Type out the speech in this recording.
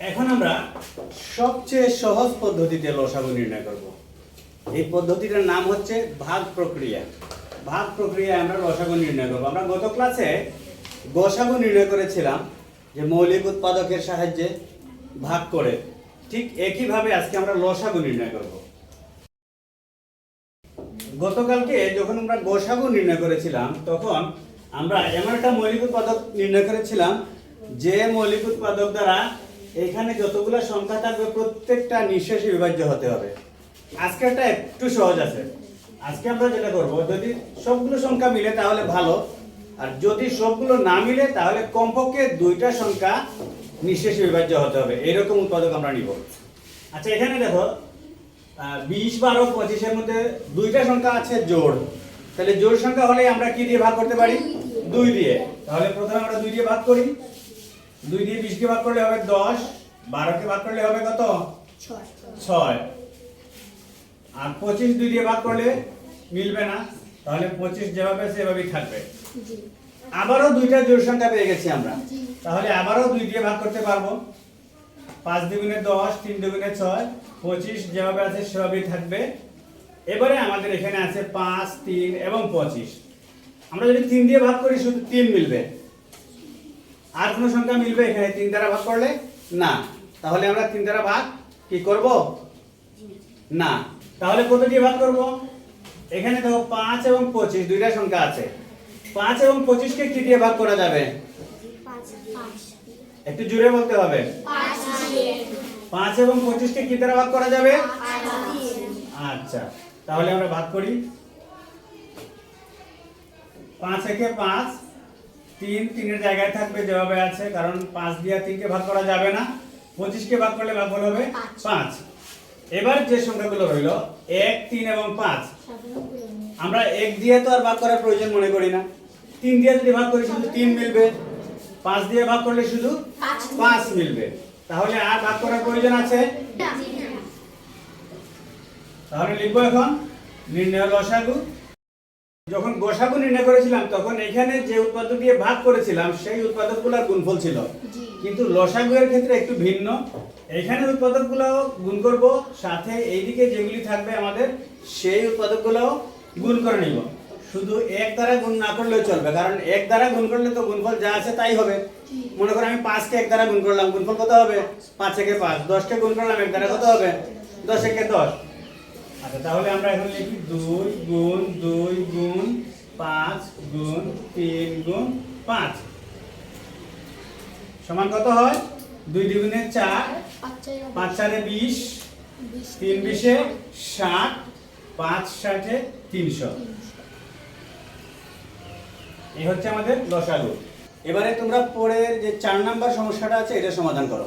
এখন আমরা সবচেয়ে সহজ পদ্ধতিতে লসাগু নির্ণয় করব। এই পদ্ধতিটার নাম হচ্ছে ভাগ প্রক্রিয়া। ভাগ প্রক্রিয়ায় আমরা লসাগু নির্ণয় করব। আমরা গত ক্লাসে গসাগু নির্ণয় করেছিলাম যে মৌলিক উৎপাদকের সাহায্যে ভাগ করে ঠিক একইভাবে আজকে আমরা লসাগু নির্ণয় করব। গতকালকে যখন আমরা গোসাগু নির্ণয় করেছিলাম, তখন আমরা এমন একটা মৌলিক উৎপাদক নির্ণয় করেছিলাম যে মৌলিক উৎপাদক দ্বারা এখানে যতগুলো সংখ্যা থাকবে, প্রত্যেকটা নিঃশেষে বিভাজ্য হতে হবে। আজকেরটা একটু সহজ আছে। আজকে আমরা যেটা করব, যদি সবগুলো সংখ্যা মিলে তাহলে ভালো, আর যদি সবগুলো না মিলে তাহলে কমপক্ষে দুইটা সংখ্যা নিঃশেষে বিভাজ্য হতে হবে। এরকম উৎপাদক আমরা নিব। আচ্ছা এখানে দেখো বিশ, বারো, পঁচিশের মধ্যে দুইটা সংখ্যা আছে জোড়। তাহলে জোড় সংখ্যা হলে আমরা কি দিয়ে ভাগ করতে পারি? দুই দিয়ে। তাহলে প্রথমে আমরা দুই দিয়ে ভাগ করি। দুই দিয়ে বিশকে ভাগ করলে হবে দশ বারোকে ভাগ করলে হবে কত? ছয়। আর পঁচিশ দুই দিয়ে ভাগ করলে মিলবে না তাহলে পঁচিশ যেভাবে আছে এভাবেই থাকবে আবারও দুইটা জোড় সংখ্যা পেয়ে গেছি আমরা। তাহলে আবারও দুই দিয়ে ভাগ করতে পারব। পাঁচ দুগুণে দশ তিন দুগুণে ছয় পঁচিশ যেভাবে আছে সেভাবেই থাকবে। এবারে আমাদের এখানে আছে পাঁচ তিন এবং পঁচিশ। আমরা যদি তিন দিয়ে ভাগ করি শুধু তিন মিলবে। আর কোনো সংখ্যা মিলবে এখানে? তিন দ্বারা ভাগ করলে? না। তাহলে আমরা তিন দ্বারা ভাগ কি করব? না। তাহলে কত দিয়ে ভাগ করব? এখানে দেখো পাঁচ এবং পঁচিশ, দুইটা সংখ্যা আছে। পাঁচ এবং পঁচিশকে কি দিয়ে ভাগ করা যাবে? একটু জুড়ে বলতে হবে। পাঁচ এবং পঁচিশকে কি দ্বারা ভাগ করা যাবে? আচ্ছা। তাহলে আমরা ভাগ করি। পাঁচ একে পাঁচ তিন তিনের জায়গায় থাকবে যেভাবে আছে কারণ পাঁচ দিয়ে তিনকে ভাগ করা যাবে না। পঁচিশকে ভাগ করলে ভাগ হবে পাঁচ। এবার যে সংখ্যাগুলো রইল এক তিন এবং পাঁচ আমরা এক দিয়ে তো আর ভাগ করার প্রয়োজন মনে করি না। তিন দিয়ে যদি ভাগ করি শুধু তিন মিলবে। পাঁচ দিয়ে ভাগ করলে শুধু পাঁচ। পাঁচ মিলবে। তাহলে আর ভাগ করার প্রয়োজন আছে? তাহলে লিখব এখন নির্ণয় লসাগু যখন গোসাগু নির্ণয় করেছিলাম তখন এখানে যে উৎপাদক দিয়ে ভাগ করেছিলাম সেই উৎপাদকগুলোর গুণফল ছিল। কিন্তু লসাগু এর ক্ষেত্রে একটু ভিন্ন। এখানে উৎপাদকগুলো গুণ করব সাথে এইদিকে যেগুলি থাকবে আমাদের সেই উৎপাদক উৎপাদকগুলো গুণ করে নিব। শুধু এক দ্বারা গুণ না করলেও চলবে কারণ এক দ্বারা গুণ করলে তো গুণফল যা আছে তাই হবে। মনে করো আমি পাঁচকে এক দ্বারা গুণ করলাম গুণফল কত হবে? পাঁচ একে পাঁচ দশকে গুণ করলাম এক দ্বারা কত হবে? দশ একে দশ। আচ্ছা তাহলে আমরা এখন লিখি দুই গুণ দুই গুণ পাঁচ গুণ তিন গুণ পাঁচ। সমান কত হয়? দুই দ্বিগুণে চার পাঁচ চারে বিশ। তিন বিশে ষাট পাঁচ ষাটে তিনশো। এই হচ্ছে আমাদের লসাগু এবারে তোমরা পরের যে চার নাম্বার সমস্যাটা আছে এটা সমাধান করো।